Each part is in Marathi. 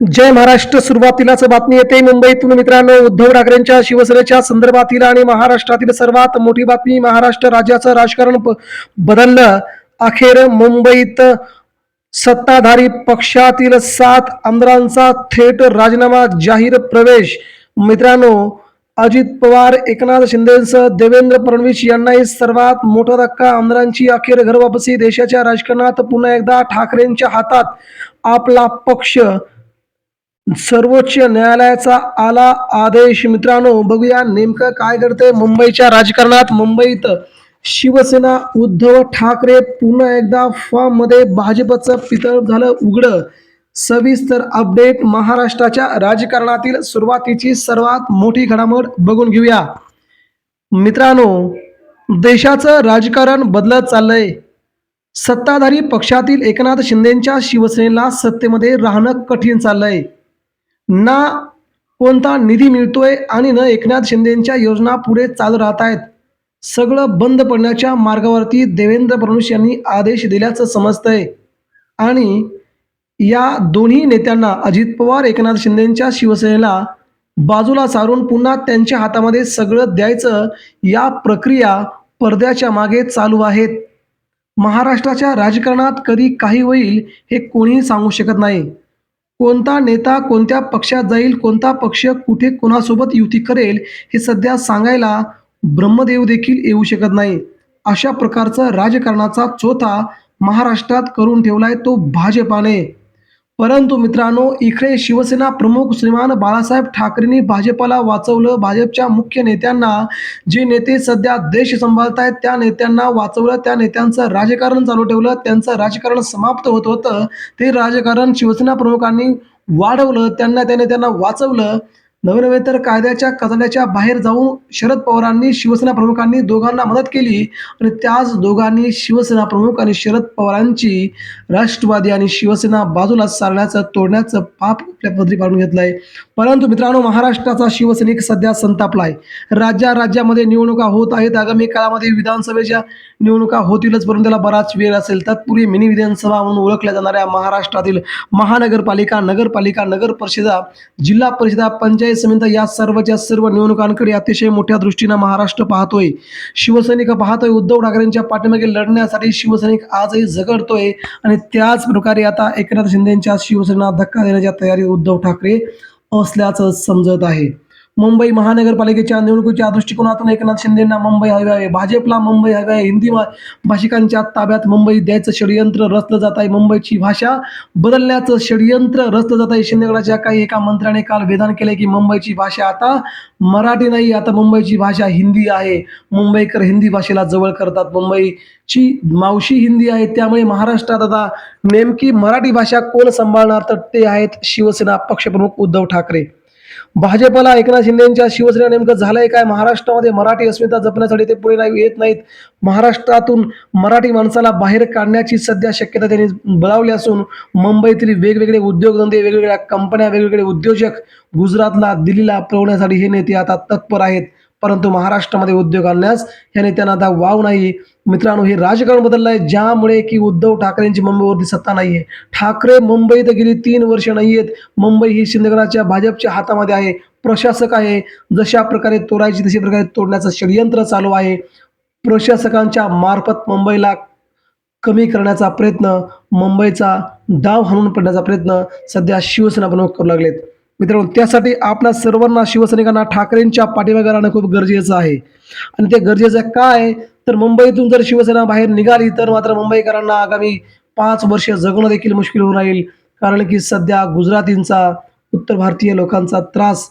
जय महाराष्ट्र. सुरुवातीलाच बातमी येते. मुंबईतून मित्रांनो उद्धव ठाकरेंच्या शिवसेनेच्या संदर्भातील आणि महाराष्ट्रातील सर्वात मोठी बातमी महाराष्ट्र राज्याचं राजकारण बदललं. अखेर मुंबईत सत्ताधारी पक्षातील सात आमदारांचा थेट राजीनामा जाहीर प्रवेश. मित्रांनो अजित पवार एकनाथ शिंदेसह देवेंद्र फडणवीस यांनाही सर्वात मोठा धक्का आमदारांची अखेर घरवापसी. देशाच्या राजकारणात पुन्हा एकदा ठाकरेंच्या हातात आपला पक्ष सर्वोच्च न्यायालयाचा आला आदेश. मित्रांनो बघूया नेमकं काय घडतंय मुंबईच्या राजकारणात. मुंबईत शिवसेना उद्धव ठाकरे पुन्हा एकदा फॉर्ममध्ये भाजपचं पितळ झालं उघडं. सविस्तर अपडेट महाराष्ट्राच्या राजकारणातील सुरुवातीची सर्वात मोठी घडामोड बघून घेऊया. मित्रांनो देशाचं राजकारण बदलत चाललंय. सत्ताधारी पक्षातील एकनाथ शिंदेच्या शिवसेनेला सत्तेमध्ये राहणं कठीण चाललंय. ना कोणता निधी मिळतोय आणि न एकनाथ शिंदेंच्या योजना पुढे चालू राहत आहेत. सगळं बंद पडण्याच्या मार्गावरती देवेंद्र फडणवीस यांनी आदेश दिल्याचं समजतंय. आणि या दोन्ही नेत्यांना अजित पवार एकनाथ शिंदेंच्या शिवसेनेला बाजूला सारून पुन्हा त्यांच्या हातामध्ये सगळं द्यायचं या प्रक्रिया पडद्याच्या मागे चालू आहेत. महाराष्ट्राच्या राजकारणात कधी काही होईल हे कोणीही सांगू शकत नाही. कोणता नेता कोणत्या पक्षात जाईल कोणता पक्ष कुठे कोणासोबत युती करेल हे सध्या सांगायला ब्रह्मदेव देखील येऊ शकत नाही. अशा प्रकारचा राजकारणाचा चोथा महाराष्ट्रात करून ठेवलाय तो भाजपाने. परंतु मित्रांनो इकडे शिवसेना प्रमुख श्रीमान बाळासाहेब ठाकरेंनी भाजपाला वाचवलं. भाजपच्या मुख्य नेत्यांना जे नेते सध्या देश सांभाळतायत त्या नेत्यांना वाचवलं. त्या नेत्यांचं राजकारण चालू ठेवलं. त्यांचं राजकारण समाप्त होत होतं. ते राजकारण शिवसेना प्रमुखांनी वाढवलं. त्यांना त्या नेत्यांना वाचवलं. नवे तर कायद्याच्या कचऱ्याच्या बाहेर जाऊन शरद पवारांनी शिवसेना प्रमुखांनी दोघांना मदत केली. आणि त्याच दोघांनी शिवसेना प्रमुख आणि शरद पवारांची राष्ट्रवादी आणि शिवसेना बाजूला सारण्याचं तोडण्याचं पाप आपल्या पदरी पाडून आहे परंतु मित्रांनो महाराष्ट्राचा शिवसैनिक सध्या संतापलाय. राज्या राज्यामध्ये निवडणुका होत आहेत. आगामी काळामध्ये विधानसभेच्या निवडणुका होतीलच परंतु त्याला बराच वेळ असेल. तत्पूर्वी मिनी विधानसभा म्हणून ओळखल्या जाणाऱ्या महाराष्ट्रातील महानगरपालिका नगरपालिका नगर परिषदा जिल्हा परिषदा पंचायत समिती या सर्वच्या सर्व निवडणुकांकडे अतिशय मोठ्या दृष्टीनं महाराष्ट्र पाहतोय. शिवसैनिक पाहतोय उद्धव ठाकरेंच्या पाठीमागे लढण्यासाठी शिवसैनिक आजही झगडतोय आणि त्याच प्रकारे आता एकनाथ शिंदेच्या शिवसेना धक्का देण्याच्या तयारीत उद्धव ठाकरे असल्याचं समजत आहे. मुंबई महानगरपालिकेच्या निवडणुकीच्या दृष्टिकोनातून एकनाथ शिंदेंना मुंबई हवे आहे. भाजपला मुंबई हवे आहे. हिंदी भाषिकांच्या ताब्यात मुंबई द्यायचं षडयंत्र रचलं जात आहे. मुंबईची भाषा बदलण्याचं षडयंत्र रचलं जात आहे. शिंदेगडाच्या काही एका मंत्र्याने काल विधान केले की मुंबईची भाषा आता मराठी नाही आता मुंबईची भाषा हिंदी आहे. मुंबईकर हिंदी भाषेला जवळ करतात. मुंबईची मावशी हिंदी आहे. त्यामुळे महाराष्ट्रात आता नेमकी मराठी भाषा कोण सांभाळणार? तर ते आहेत शिवसेना पक्षप्रमुख उद्धव ठाकरे. भाजपला एकनाथ शिंदेच्या शिवसेना नेमकं झालंय काय? महाराष्ट्रामध्ये मराठी अस्मिता जपण्यासाठी ते पुढे नाही येत नाहीत. महाराष्ट्रातून मराठी माणसाला बाहेर काढण्याची सध्या शक्यता त्यांनी बळावली असून मुंबईतील वेगवेगळे उद्योगधंदे वेगवेगळ्या कंपन्या वेगवेगळे उद्योजक गुजरातला दिल्लीला पळवण्यासाठी हे नेते आता तत्पर आहेत. परंतु महाराष्ट्रामध्ये उद्योग आणण्यास या नेत्यांना आता वाव नाही. मित्रांनो हे राजकारण बदललं आहे ज्यामुळे की उद्धव ठाकरेंची मुंबईवरती सत्ता नाही आहे ठाकरे मुंबईत गेली तीन वर्ष नाही आहेत मुंबई ही शिंदेगडाच्या भाजपच्या हातामध्ये आहे. प्रशासक आहे. जशा प्रकारे तोडायची तशा प्रकारे तोडण्याचं षडयंत्र चालू आहे. प्रशासकांच्या मार्फत मुंबईला कमी करण्याचा प्रयत्न मुंबईचा डाव हाणून पडण्याचा प्रयत्न सध्या शिवसेना प्रमुख करू लागलेत. मित्रांनो त्यासाठी आपल्या सर्वांना शिवसैनिकांना ठाकरेंच्या पाठीमागे राहणं खूप गरजेचं आहे. आणि ते गरजेचं काय? तर मुंबईतून जर शिवसेना बाहेर निघाली तर मात्र मुंबईकरांना आगामी पाच वर्ष जगणं देखील मुश्किल होऊन राहील. कारण की सध्या गुजरातींचा उत्तर भारतीय लोकांचा त्रास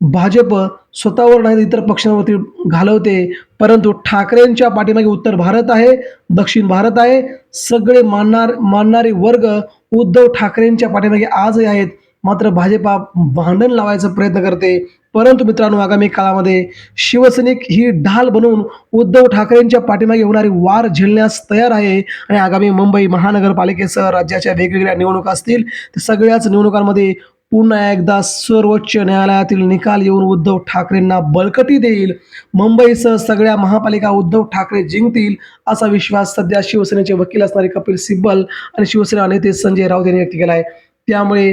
भाजप स्वतःवर नाही इतर पक्षांवरती घालवते. परंतु ठाकरेंच्या पाठीमागे उत्तर भारत आहे दक्षिण भारत आहे. सगळे मानणार मानणारे वर्ग उद्धव ठाकरेंच्या पाठीमागे आजही आहेत. मात्र भाजपा भांडण लावायचा प्रयत्न करते. परंतु मित्रांनो आगामी काळामध्ये शिवसैनिक ही ढाल बनवून उद्धव ठाकरेंच्या पाठीमागे होणारी वार झेलण्यास तयार आहे. आणि आगामी मुंबई महानगरपालिकेसह राज्याच्या वेगवेगळ्या निवडणुका असतील तर सगळ्याच निवडणुकांमध्ये पुन्हा एकदा सर्वोच्च न्यायालयातील निकाल येऊन उद्धव ठाकरेंना बळकटी देईल. मुंबईसह सगळ्या महापालिका उद्धव ठाकरे जिंकतील असा विश्वास सध्या शिवसेनेचे वकील असणारे कपिल सिब्बल आणि शिवसेना नेते संजय राऊत यांनी व्यक्त केला आहे त्यामुळे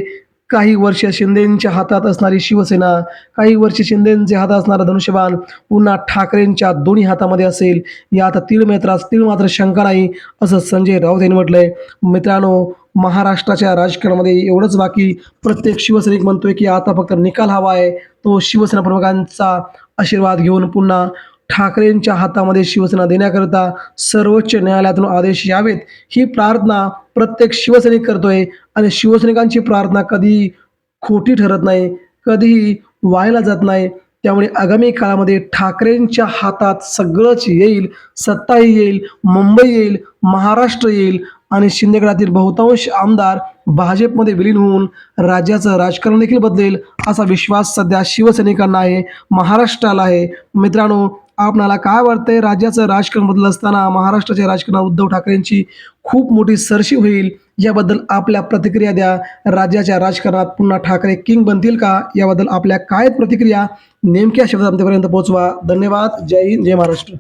काही वर्ष शिंदेंच्या हातात असणारी शिवसेना काही वर्ष शिंदेंच्या हातात असणारा धनुष्यबाण पुन्हा ठाकरेंच्या दोन्ही हातामध्ये असेल. यात तीळ मेत्रास तीळ मात्र शंका नाही असं संजय राऊत यांनी म्हटलंय. मित्रांनो महाराष्ट्राच्या राजकारणामध्ये एवढंच बाकी. प्रत्येक शिवसैनिक म्हणतोय की आता फक्त निकाल हवा आहे. तो शिवसेना प्रमुखांचा आशीर्वाद घेऊन पुन्हा ठाकरेंच्या हातामध्ये शिवसेना देण्याकरता सर्वोच्च न्यायालयातून आदेश यावेत ही प्रार्थना प्रत्येक शिवसैनिक करतोय आणि शिवसैनिकांची प्रार्थना कधी खोटी ठरत नाही कधीही व्हायला जात नाही. त्यामुळे आगामी काळामध्ये ठाकरेंच्या हातात सगळंच येईल सत्ताही येईल मुंबई येईल महाराष्ट्र येईल आणि शिंदेगडातील बहुतांश आमदार भाजपमध्ये विलीन होऊन राज्याचं राजकारण देखील बदलेल असा विश्वास सध्या शिवसैनिकांना आहे महाराष्ट्राला आहे. मित्रांनो आपणाला काय वाटतंय? राज्याचं राजकारण बदल असताना महाराष्ट्राच्या राजकारणात उद्धव ठाकरेंची खूप मोठी सरशी होईल याबद्दल आपल्या प्रतिक्रिया द्या. राज्याच्या राजकारणात पुन्हा ठाकरे किंग बनतील का? याबद्दल आपल्या काय प्रतिक्रिया? नेमक्या शब्दात आमच्यापर्यंत पोहोचवा. धन्यवाद. जय हिंद जय महाराष्ट्र.